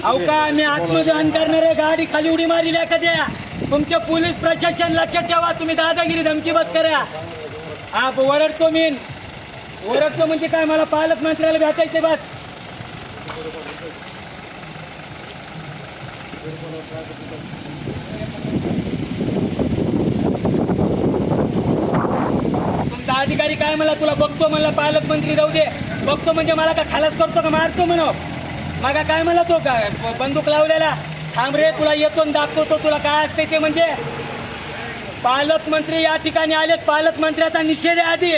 अहो का मी आत्मदहन करणारे? गाडी खाली उडी मारली एखाद्या तुमचे पोलीस प्रशासन लक्षात ठेवा. तुम्ही दादागिरी धमकी बस करा. आप ओरडतो मी ओरडतो म्हणजे काय? मला पालकमंत्र्याला भेटायचे बस. तुमचा अधिकारी काय? मला तुला बघतो मला पालकमंत्री जाऊ दे. बघतो म्हणजे मला का खालास करतो का? मारतो म्हणून. मागा काय म्हणला तो काय बंदूक लावलेला. थांब रे तुला येतो आणि दाखवतो तुला काय असते ते म्हणजे. पालकमंत्री या ठिकाणी आलेत. पालकमंत्र्याचा निषेध आहे आधी.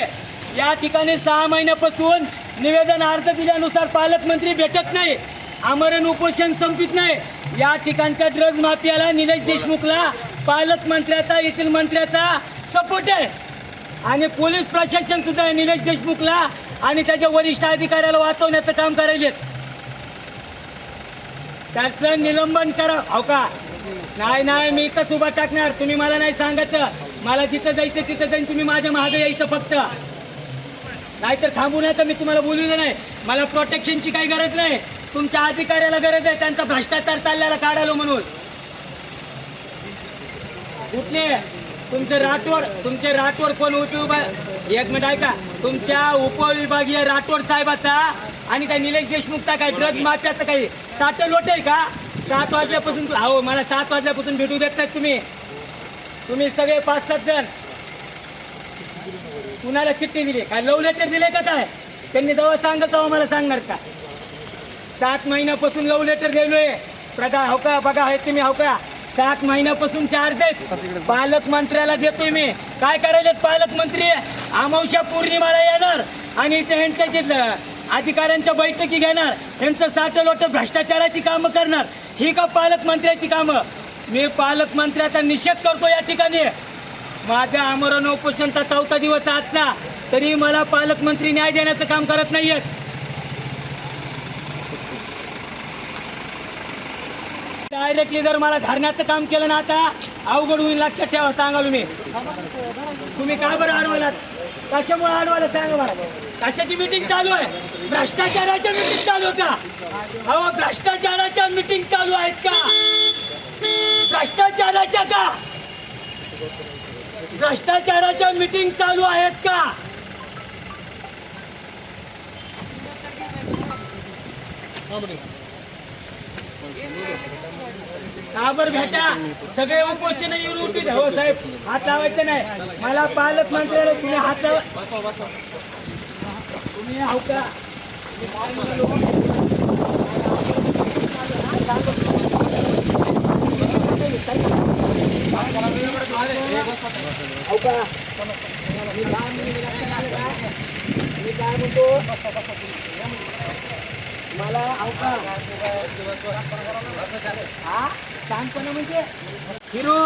या ठिकाणी सहा महिन्यापासून निवेदन अर्ज दिल्यानुसार पालकमंत्री भेटत नाही. आमरण उपोषण संपित नाही. या ठिकाणच्या ड्रग्ज माफियाला निलेश देशमुखला पालकमंत्र्याचा येथील मंत्र्याचा सपोर्ट आहे. आणि पोलीस प्रशासन सुद्धा आहे निलेश देशमुखला आणि त्याच्या वरिष्ठ अधिकाऱ्याला वाचवण्याचं काम करायलेत. त्याचं निलंबन करा. हो का? नाही नाही मी इथंच उभा टाकणार. तुम्ही मला नाही सांगायचं. मला जिथं जायचं तिथं जाईन. तुम्ही माझ्या मागे यायचं फक्त. नाहीतर थांबू नये तर मी तुम्हाला बोलू नाही. मला प्रोटेक्शनची काही गरज नाही. तुमच्या अधिकाऱ्याला गरज आहे. त्यांचा भ्रष्टाचार चालल्याला काढालो म्हणून. कुठले तुमचे राठोड तुमचे राठोड कोण उप एक मिनिट ऐका. तुमच्या उपविभागीय राठोड साहेबाचा आणि त्या निलेश देशमुखचा काय ड्रग्ज माफियाचा काही साठ लोट आहे का? सात वाजल्यापासून हो मला सात वाजल्यापासून भेटू देत नाहीत तुम्ही. तुम्ही सगळे पाच सात जण. कुणाला चिठ्ठी दिली? काय लव लेटर दिले का काय? त्यांनी जेव्हा सांगत तेव्हा मला सांगणार का? सात महिन्यापासून लव लेटर दिलोय प्रधा हो का? बघा हे तुम्ही हो का? सात महिन्यापासून चार्ज आहेत. पालकमंत्र्याला देतोय मी. काय करायले पालकमंत्री अमावस्या पौर्णिमाला येणार. आणि इथे ह्यांच्या जे अधिकाऱ्यांच्या बैठकी घेणार यांचं साठ लोट भ्रष्टाचाराची कामं करणार. ही का पालकमंत्र्याची कामं? मी पालकमंत्र्याचा निषेध करतो या ठिकाणी. माझ्या आमरण उपोषणचा चौथा दिवस आजचा. तरी मला पालकमंत्री न्याय देण्याचं काम करत नाही आहेत डायरेक्टली जर मला धरण्याचं काम केलं ना आता अवघड होईल लक्षात ठेवा सांगाल मी. तुम्ही काय बरं अडवलात कशामुळे अडवलं सांगा मला कशाची मिटिंग चालू आहे? भ्रष्टाचाराच्या मिटिंग चालू का? अहो भ्रष्टाचाराच्या मिटिंग चालू आहेत का? भ्रष्टाचाराच्या का? भ्रष्टाचाराच्या मिटिंग चालू आहेत का? काबर भेटा सगळे उपोषण येऊन उठीत हो साहेब हात लावायचं नाही मला पालकमंत्र्याला तुम्ही हात लावा तुम्ही हो का मी काय म्हणालो? हो का? मी काय म्हणतो? मी काय मला हो का हा ಶಾಂತನ ಮುಂಚೆ ಇರು